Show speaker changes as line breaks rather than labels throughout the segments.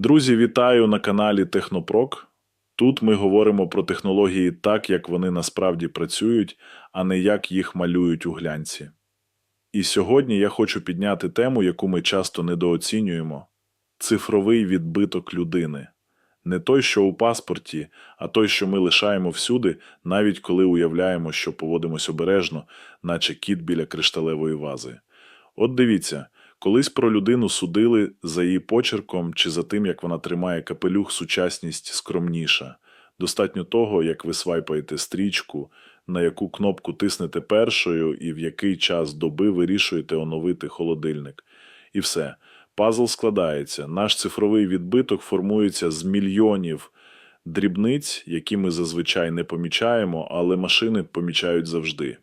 Друзі, вітаю на каналі Технопрок. Тут ми говоримо про технології так, як вони насправді працюють, а не як їх малюють у глянці. І сьогодні я хочу підняти тему, яку ми часто недооцінюємо цифровий відбиток людини. Не той, що у паспорті, а той, що ми лишаємо всюди, навіть коли уявляємо, що поводимось обережно, наче кіт біля кришталевої вази. От дивіться, колись про людину судили за її почерком чи за тим, як вона тримає капелюх, сучасність скромніша. Достатньо того, як ви свайпаєте стрічку, на яку кнопку тиснете першою і в який час доби вирішуєте оновити холодильник. І все. Пазл складається. Наш цифровий відбиток формується з мільйонів дрібниць, які ми зазвичай не помічаємо, але машини помічають завжди.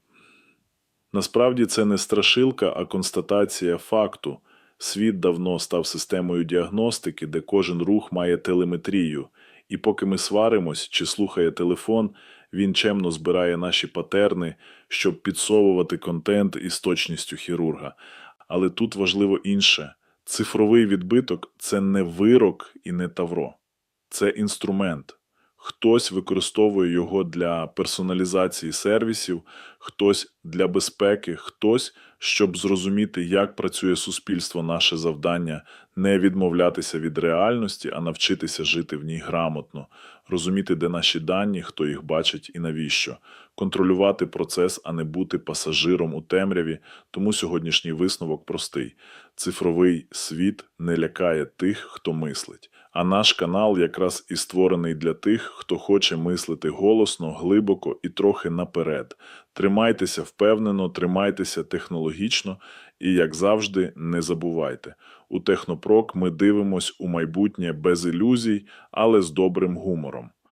Насправді це не страшилка, а констатація факту. Світ давно став системою діагностики, де кожен рух має телеметрію, і поки ми сваримось чи слухає телефон, він чемно збирає наші патерни, щоб підсовувати контент із точністю хірурга. Але тут важливо інше: цифровий відбиток це не вирок і не тавро, це інструмент. Хтось використовує його для персоналізації сервісів, хтось для безпеки, хтось, щоб зрозуміти, як працює суспільство, наше завдання не відмовлятися від реальності, а навчитися жити в ній грамотно, розуміти, де наші дані, хто їх бачить і навіщо, контролювати процес, а не бути пасажиром у темряві. Тому сьогоднішній висновок простий: цифровий світ не лякає тих, хто мислить. А наш канал якраз і створений для тих, хто хоче мислити голосно, глибоко і трохи наперед. Тримайтеся впевнено, тримайтеся технологічно і, як завжди, не забувайте. У Технопрок ми дивимось у майбутнє без ілюзій, але з добрим гумором.